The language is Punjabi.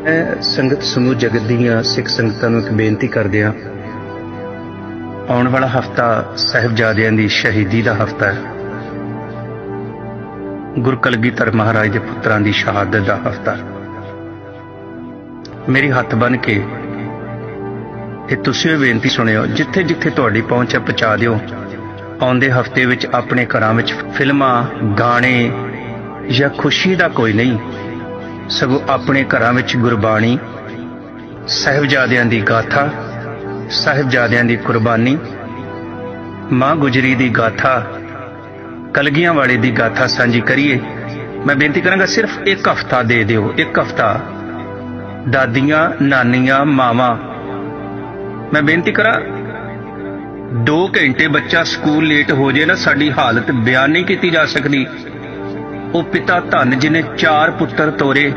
ਮੈਂ ਸੰਗਤ ਸਮੂਹ ਜਗਤ ਦੀਆਂ ਸਿੱਖ ਸੰਗਤਾਂ ਨੂੰ ਇੱਕ ਬੇਨਤੀ ਕਰਦੇ ਹਾਂ। ਆਉਣ ਵਾਲਾ ਹਫਤਾ ਸਹਿਬਜ਼ਾਦਿਆਂ ਦੀ ਸ਼ਹੀਦੀ ਦਾ ਹਫਤਾ ਹੈ। ਗੁਰੂ ਕਲਗੀਧਰ ਮਹਾਰਾਜ ਦੇ ਪੁੱਤਰਾਂ ਦੀ ਸ਼ਹਾਦਤ ਦਾ ਹਫਤਾ ਮੇਰੀ ਹੱਥ ਬਨ ਕੇ ਤੇ ਤੁਸੀਂ ਇਹ ਬੇਨਤੀ ਸੁਣਿਓ ਜਿੱਥੇ ਜਿੱਥੇ ਤੁਹਾਡੀ ਪਹੁੰਚ ਹੈ, ਪਹੁੰਚਾ ਦਿਓ। ਆਉਂਦੇ ਹਫ਼ਤੇ ਵਿੱਚ ਆਪਣੇ ਘਰਾਂ ਵਿੱਚ ਫਿਲਮਾਂ, ਗਾਣੇ ਜਾਂ ਖੁਸ਼ੀ ਦਾ ਕੋਈ ਨਹੀਂ। ਸਗੋਂ ਆਪਣੇ ਘਰਾਂ ਵਿੱਚ ਗੁਰਬਾਣੀ, ਸਹਿਬਜ਼ਾਦਿਆਂ ਦੀ ਗਾਥਾ, ਸਹਿਬਜ਼ਾਦਿਆਂ ਦੀ ਕੁਰਬਾਨੀ, ਮਾਂ ਗੁਜਰੀ ਦੀ ਗਾਥਾ, ਕਲਗੀਆਂ ਵਾਲੇ ਦੀ ਗਾਥਾ ਸਾਂਝੀ ਕਰੀਏ। ਮੈਂ ਬੇਨਤੀ ਕਰਾਂਗਾ ਸਿਰਫ ਇੱਕ ਹਫਤਾ ਦੇ ਦਿਓ, ਇੱਕ ਹਫਤਾ। ਦਾਦੀਆਂ, ਨਾਨੀਆਂ, ਮਾਵਾਂ। ਮੈਂ ਬੇਨਤੀ ਕਰਾਂ 2 ਘੰਟੇ ਬੱਚਾ ਸਕੂਲ ਲੇਟ ਹੋ ਜੇ ਨਾ, ਸਾਡੀ ਹਾਲਤ ਬਿਆਨ ਨਹੀਂ ਕੀਤੀ ਜਾ ਸਕਦੀ। ਉਹ ਪਿਤਾ ਧਨ ਜਿਨੇ ਚਾਰ ਪੁੱਤਰ ਤੋਰੇ।